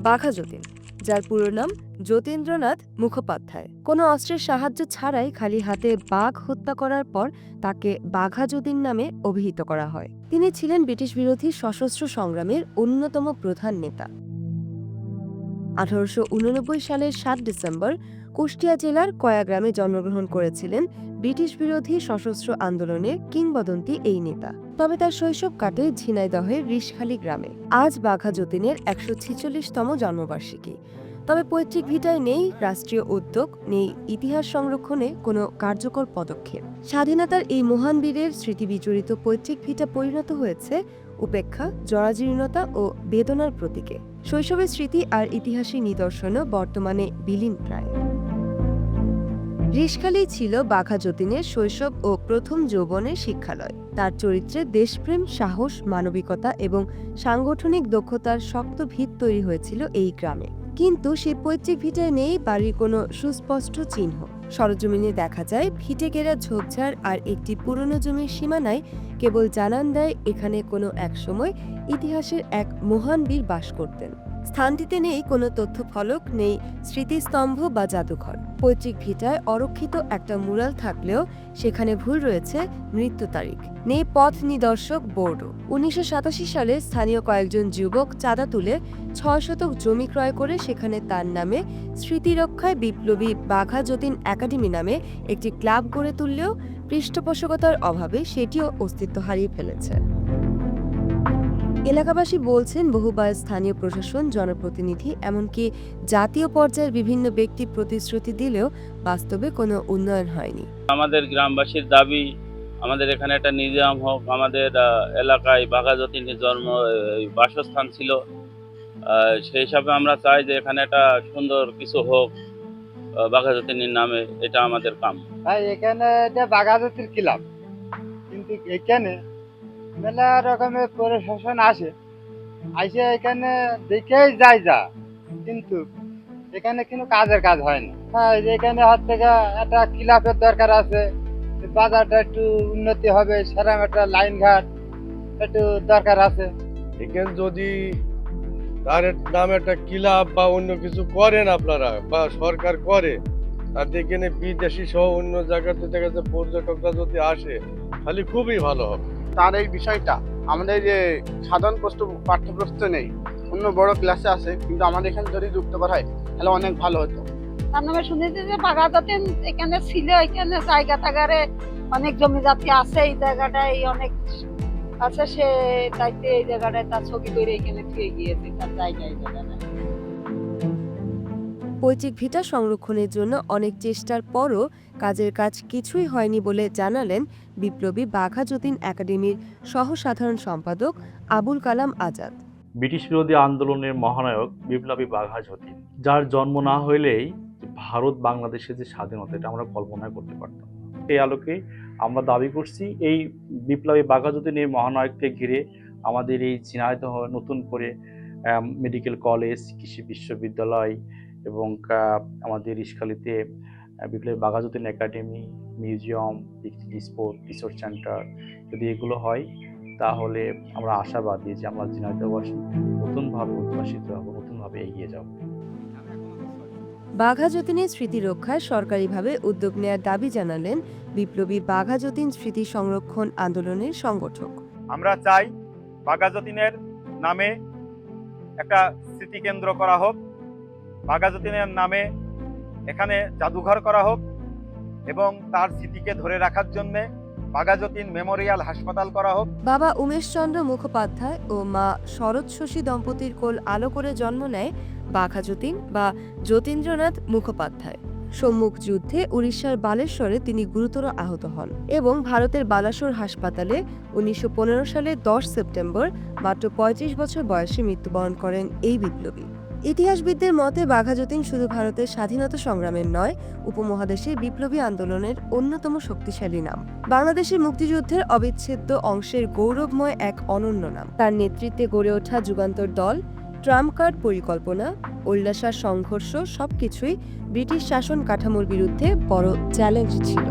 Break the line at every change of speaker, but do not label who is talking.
বাঘা যতীন যার পুরো নাম যতীন্দ্রনাথ মুখোপাধ্যায়। কোনো অস্ত্রের সাহায্য ছাড়াই খালি হাতে বাঘ হত্যা করার পর তাকে বাঘা যতীন নামে অভিহিত করা হয়। তিনি ছিলেন ব্রিটিশ বিরোধী সশস্ত্র সংগ্রামের অন্যতম প্রধান নেতা। আঠারোশো উননব্বই সালের সাত ডিসেম্বর কুষ্টিয়া জেলার কয়া গ্রামে জন্মগ্রহণ করেছিলেন ব্রিটিশ বিরোধী সশস্ত্র আন্দোলনের কিংবদন্তি এই নেতা। তবে তার শৈশব কাটে ঝিনাইদহের রিশখালী গ্রামে। আজ বাঘা যতীনের একশো ছিচল্লিশতম জন্মবার্ষিকী। তবে পৈতৃক ভিটায় নেই রাষ্ট্রীয় উদ্যোগ, নেই ইতিহাস সংরক্ষণে কোনো কার্যকর পদক্ষেপ। স্বাধীনতার এই মহান বীরের স্মৃতি বিজড়িত পৈতৃক ভিটা পরিণত হয়েছে উপেক্ষা, জরাজীর্ণতা ও বেদনার প্রতীকে। শৈশবের স্মৃতি আর ইতিহাসের নিদর্শনও বর্তমানে বিলীন প্রায়। রিশখালী ছিল বাঘা যতীনের শৈশব ও প্রথম যৌবনের শিক্ষালয়। তার চরিত্রে দেশপ্রেম, সাহস, মানবিকতা এবং সাংগঠনিক দক্ষতার শক্ত ভিত তৈরি হয়েছিল এই গ্রামে। কিন্তু সেই পৈতৃক ভিটায় নেই বাড়ির কোনো সুস্পষ্ট চিহ্ন। সরজমিনে দেখা যায়, ভিটে ঘেরা ঝোপঝাড় আর একটি পুরনো জমির সীমানায় কেবল জানান দেয়, এখানে কোনো এক সময় ইতিহাসের এক মহান বীর বাস করতেন। স্থানটিতে নেই কোনো তথ্য ফলক নেই স্মৃতিস্তম্ভ বা জাদুঘর। পৈতৃক ভিটায় অরক্ষিত একটা মুরাল থাকলেও সেখানে ভুল রয়েছে মৃত্যু তারিখ। নেই পথ নিদর্শক বোর্ডও। উনিশশো সাতাশি সালে স্থানীয় কয়েকজন যুবক চাঁদা তুলে ছয় শতক জমি ক্রয় করে সেখানে তার নামে স্মৃতিরক্ষায় বিপ্লবী বাঘা যতীন একাডেমি নামে একটি ক্লাব গড়ে তুললেও পৃষ্ঠপোষকতার অভাবে সেটিও অস্তিত্ব হারিয়ে ফেলেছে। এলাকাবাসী বলছেন বহুবার স্থানীয় প্রশাসন জনপ্রতিনিধি এমনকি জাতীয় পর্যায়ের বিভিন্ন ব্যক্তি প্রতিশ্রুতি দিলেও বাস্তবে কোনো উন্নয়ন হয়নি।
আমাদের গ্রামবাসীর দাবি আমাদের এখানে একটা নিজাম হোক আমাদের এলাকায় বাঘাযতীনের জন্ম বাসস্থান ছিল। আহ, সেই হিসাবে আমরা চাই যে এখানে একটা সুন্দর কিছু হোক বাঘাযতীনের নামে এটা আমাদের কাম
ভাই এখানে এটা বাগাজতির ক্লাব কিন্তু এখানে মেলা রকমের প্রশাসন আসে। আসে এখানে দেখেই যায় যা, কিন্তু এখানে কিন্তু কাজের কাজ হয় না। হ্যাঁ এখানে হাত থেকে একটা ক্লাবের দরকার আছে বাজারটা একটু উন্নতি হবে, সেরকম একটা লাইন ঘাট একটু দরকার আছে।
এখানে যদি তার নামে একটা ক্লাব বা অন্য কিছু করেন আপনারা বা সরকার করে, তাতে এখানে বিদেশি সহ অন্য জায়গাতে দেখা যাচ্ছে পর্যটকরা যদি আসে, তাহলে খুবই ভালো হবে।
তার এই বিষয়টা আমাদের যে সাধারণ প্রশ্ন পাঠ্যপুস্তক নেই, অন্য বড় ক্লাসে আছে, কিন্তু আমাদের এখানে যদি যুক্ত করা হয়, তাহলে অনেক ভালো হতো।
নামে শুনেছি যে বাগাদাতেন এখানে ছিল, এখানে জায়গা টাগারে অনেক জমি জাতি আছে, এই জায়গাটায় অনেক আছে, সে তাইতে এই জায়গাটায় তার ছবি করে এখানে থুয়ে গিয়েছে, তার জায়গায় জায়গাটা
পৈতৃক ভিটা সংরক্ষণের জন্য অনেক চেষ্টার পরও কাজের কাজ কিছুই হয়নি বলে জানালেন বিপ্লবী বাঘা যতীন একাডেমির সহ সাধারণ সম্পাদক আবুল কালাম আজাদ
ব্রিটিশ বিরোধী আন্দোলনের মহানায়ক বিপ্লবী বাঘা যতীন যার জন্ম না হইলেই ভারত বাংলাদেশের যে স্বাধীনতা, এটা আমরা কল্পনা করতে পারতাম। এই আলোকে আমরা দাবি করছি, এই বিপ্লবী বাঘা যতীন এই মহানায়ককে ঘিরে আমাদের এই ঝিনাইদহ নতুন করে মেডিকেল কলেজ কৃষি বিশ্ববিদ্যালয় এবং আমাদের ইস্কালিতে বিপ্লবী Bagha Jatin academy museum sport resource centre যদি এগুলো হয় তাহলে আমরা আশাবাদী যে আমরা ঝিনাইদহবাসী নতুনভাবে উদ্ভাসিত হব নতুনভাবে এগিয়ে যাব।
বাঘা যতীনের স্মৃতি রক্ষায় সরকারিভাবে উদ্যোগ নেয়ার দাবি জানালেন বিপ্লবী বাঘা যতীন স্মৃতি সংরক্ষণ আন্দোলনের সংগঠক।
আমরা চাই বাঘাযতীনের নামে একটা স্মৃতিকেন্দ্র করা হোক বাঘাযতীনের নামে এখানে জাদুঘর করা হোক এবং তার স্মৃতিকে ধরে রাখার জন্যে বাঘাযতীন মেমোরিয়াল হাসপাতাল করা হোক।
বাবা উমেশচন্দ্র মুখোপাধ্যায় ও মা শরৎ শশী দম্পতির কোল আলো করে জন্ম নেয় বাঘা যতীন বা যতীন্দ্রনাথ মুখোপাধ্যায়। সম্মুখ যুদ্ধে উড়িষ্যার বালেশ্বরে তিনি গুরুতর আহত হন এবং ভারতের বালাসোর হাসপাতালে উনিশশো সালে দশ সেপ্টেম্বর মাত্র পঁয়ত্রিশ বছর বয়সে মৃত্যুবরণ করেন এই বিপ্লবী। ইতিহাসবিদদের মতে বাঘা যতীন শুধু ভারতের স্বাধীনতা সংগ্রামের নয়, উপমহাদেশের বিপ্লবী আন্দোলনের অন্যতম শক্তিশালী নাম। বাংলাদেশের মুক্তিযুদ্ধের অবিচ্ছেদ্য অংশের গৌরবময় এক অনন্য নাম। তার নেতৃত্বে গড়ে ওঠা যুগান্তর দল ট্রাম্প কার্ড পরিকল্পনা, উল্লাসার সংঘর্ষ সবকিছুই ব্রিটিশ শাসন কাঠামোর বিরুদ্ধে বড় চ্যালেঞ্জ ছিল।